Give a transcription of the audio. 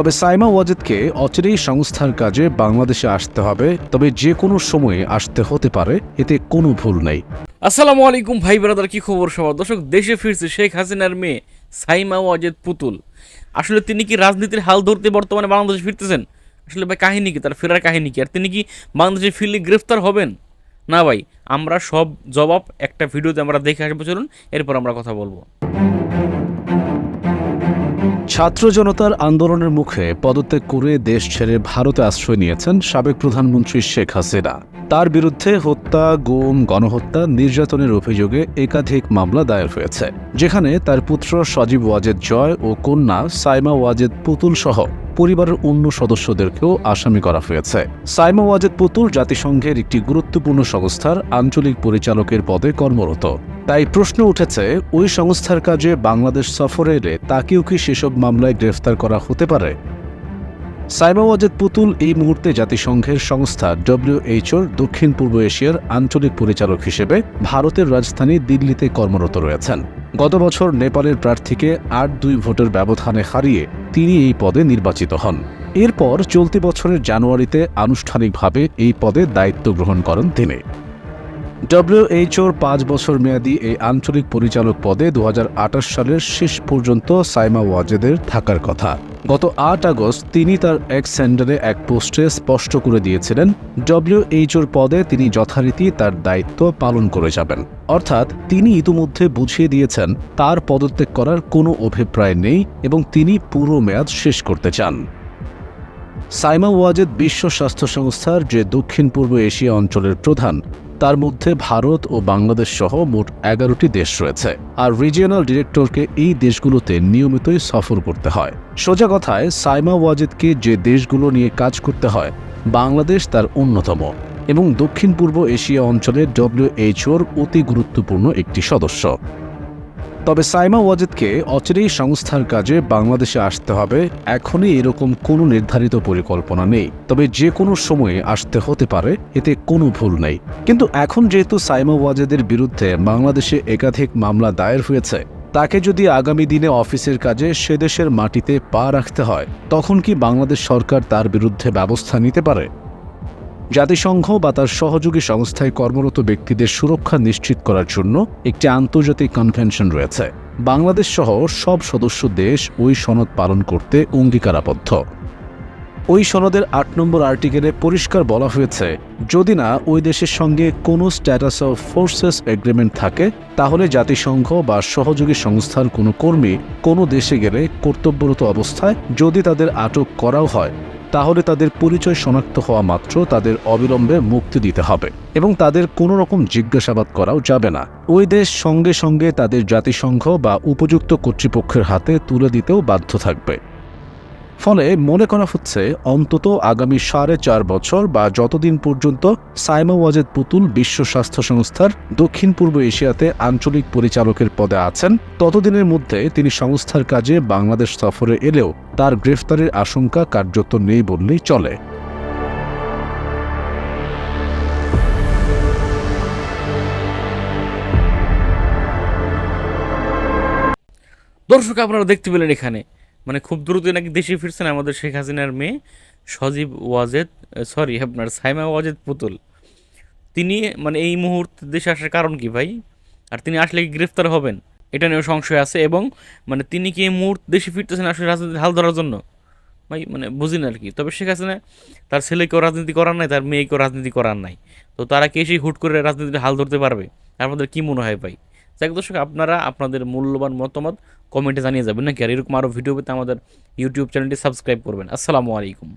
তবে সাইমা ওয়াজেদকে অচিরেই সংস্থার কাজে বাংলাদেশে আসতে হবে। তবে যে কোনো সময়ে আসতে হতে পারে, এতে কোনো ভুল নেই। আসসালামু আলাইকুম ভাই ব্রাদার, কি খবর সবার? দর্শক, দেশে ফিরছে শেখ হাসিনার মেয়ে সাইমা ওয়াজেদ পুতুল। আসলে তিনি কি রাজনীতির হাল ধরতে বর্তমানে বাংলাদেশে ফিরতেছেন? আসলে ভাই, কাহিনী কি? তার ফেরার কাহিনী কি? আর তিনি কি বাংলাদেশে ফিরলে গ্রেফতার হবেন? না ভাই, আমরা সব জবাব একটা ভিডিওতে আমরা দেখে আসব। চলুন, এরপর আমরা কথা বলব। ছাত্র জনতার আন্দোলনের মুখে পদত্যাগ করে দেশ ছেড়ে ভারতে আশ্রয় নিয়েছেন সাবেক প্রধানমন্ত্রী শেখ হাসিনা। তার বিরুদ্ধে হত্যা, গুম, গণহত্যা, নির্যাতনের অভিযোগে একাধিক মামলা দায়ের হয়েছে, যেখানে তার পুত্র সজীব ওয়াজেদ জয় ও কন্যা সাইমা ওয়াজেদ পুতুল সহ পরিবারের অন্য সদস্যদেরকেও আসামি করা হয়েছে। সাইমা ওয়াজেদ পুতুল জাতিসংঘের একটি গুরুত্বপূর্ণ সংস্থার আঞ্চলিক পরিচালকের পদে কর্মরত। তাই প্রশ্ন উঠেছে, ওই সংস্থার কাজে বাংলাদেশ সফরে এলে তাকেও কি সেসব মামলায় গ্রেফতার করা হতে পারে? সাইমা ওয়াজেদ পুতুল এই মুহূর্তে জাতিসংঘের সংস্থা ডব্লিউএইচওর দক্ষিণ পূর্ব এশিয়ার আঞ্চলিক পরিচালক হিসেবে ভারতের রাজধানী দিল্লিতে কর্মরত রয়েছেন। গত বছর নেপালের প্রার্থীকে আট দুই ভোটের ব্যবধানে হারিয়ে তিনি এই পদে নির্বাচিত হন। এরপর চলতি বছরের জানুয়ারিতে আনুষ্ঠানিকভাবে এই পদে দায়িত্ব গ্রহণ করেন তিনি। ডব্লিউএইচওর পাঁচ বছর মেয়াদী এই আঞ্চলিক পরিচালক পদে দু হাজার আঠাশ সালের শেষ পর্যন্ত সাইমা ওয়াজেদের থাকার কথা। গত আট আগস্ট তিনি তার এক স্যান্ডারে এক পোস্টে স্পষ্ট করে দিয়েছিলেন ডব্লিউএইচওর পদে তিনি যথারীতি তার দায়িত্ব পালন করে যাবেন। অর্থাৎ তিনি ইতিমধ্যে বুঝিয়ে দিয়েছেন, তার পদত্যাগ করার কোনো অভিপ্রায় নেই এবং তিনি পুরো মেয়াদ শেষ করতে চান। সাইমা ওয়াজেদ বিশ্ব স্বাস্থ্য সংস্থার যে দক্ষিণ পূর্ব এশিয়া অঞ্চলের প্রধান তার মধ্যে ভারত ও বাংলাদেশ সহ মোট এগারোটি দেশ রয়েছে। আর রিজিয়নাল ডিরেক্টরকে এই দেশগুলোতে নিয়মিতই সফর করতে হয়। সোজা কথায়, সাইমা ওয়াজিদকে যে দেশগুলো নিয়ে কাজ করতে হয়, বাংলাদেশ তার অন্যতম এবং দক্ষিণ পূর্ব এশিয়া অঞ্চলে ডব্লিউএইচওর অতি গুরুত্বপূর্ণ একটি সদস্য। তবে সাইমা ওয়াজেদকে অচিরেই সংস্থার কাজে বাংলাদেশে আসতে হবে। এখনই এরকম কোনো নির্ধারিত পরিকল্পনা নেই। তবে যে কোনো সময়ে আসতে হতে পারে, এতে কোনো ভুল নেই। কিন্তু এখন যেহেতু সাইমা ওয়াজেদের বিরুদ্ধে বাংলাদেশে একাধিক মামলা দায়ের হয়েছে, তাকে যদি আগামী দিনে অফিসের কাজে সে দেশের মাটিতে পা রাখতে হয়, তখন কি বাংলাদেশ সরকার তার বিরুদ্ধে ব্যবস্থা নিতে পারে? জাতিসংঘ বা তার সহযোগী সংস্থায় কর্মরত ব্যক্তিদের সুরক্ষা নিশ্চিত করার জন্য একটি আন্তর্জাতিক কনভেনশন রয়েছে। বাংলাদেশ সহ সব সদস্য দেশ ওই সনদ পালন করতে অঙ্গীকারাবদ্ধ। ওই সনদের আট নম্বর আর্টিকেলে পরিষ্কার বলা হয়েছে, যদি না ওই দেশের সঙ্গে কোনো স্ট্যাটাস অফ ফোর্সেস এগ্রিমেন্ট থাকে, তাহলে জাতিসংঘ বা সহযোগী সংস্থার কোনো কর্মী কোনো দেশে গেলে কর্তব্যরত অবস্থায় যদি তাদের আটক করাও হয়। তাহলে তাদের পরিচয় শনাক্ত হওয়া মাত্র তাদের অবিলম্বে মুক্তি দিতে হবে এবং তাদের কোনো রকম জিজ্ঞাসাবাদ করাও যাবে না। ওই দেশ সঙ্গে সঙ্গে তাদের জাতিসংঘ বা উপযুক্ত কর্তৃপক্ষের হাতে তুলে দিতেও বাধ্য থাকবে। ফলে মনে করা হচ্ছে অন্তত আগামী সাড়ে চার বছর বা যতদিন পর্যন্ত সাইমা ওয়াজেদ পুতুল বিশ্ব স্বাস্থ্য সংস্থার দক্ষিণ পূর্ব এশিয়াতে আঞ্চলিক পরিচালকের পদে আছেন, ততদিনের মধ্যে তিনি সংস্থার কাজে বাংলাদেশ সফরে এলেও তার গ্রেফতারের আশঙ্কা কার্যত নেই বললেই চলে। দর্শক, আপনারা দেখতে পেলেন এখানে মানে খুব দ্রুতই নাকি দেশে ফিরছেন আমাদের শেখ হাসিনার মেয়ে সজীব ওয়াজেদ সরি আপনার সাইমা ওয়াজেদ পুতুল। তিনি মানে এই মুহূর্তে দেশে আসার কারণ কি ভাই? আর তিনি আসলে কি গ্রেফতার হবেন? এটা নিয়েও সংশয় আছে এবং মানে তিনি কি এই মুহূর্তে দেশে ফিরতেছেন আসলে রাজনীতির হাল ধরার জন্য? ভাই মানে বুঝি না আর কি। তবে শেখ হাসিনা, তার ছেলেকেও রাজনীতি করার নাই, তার মেয়েকেও রাজনীতি করার নাই। তো তারা কি এসেই হুট করে রাজনীতির হাল ধরতে পারবে? আপনাদের কি মনে হয় ভাই? যাক দর্শক, আপনারা আপনাদের মূল্যবান মতামত কমেন্টে জানিয়ে যাবেন নাকি? আর এরকম আরও ভিডিও পেতে আমাদের ইউটিউব চ্যানেলটি সাবস্ক্রাইব করবেন। আসসালামু আলাইকুম।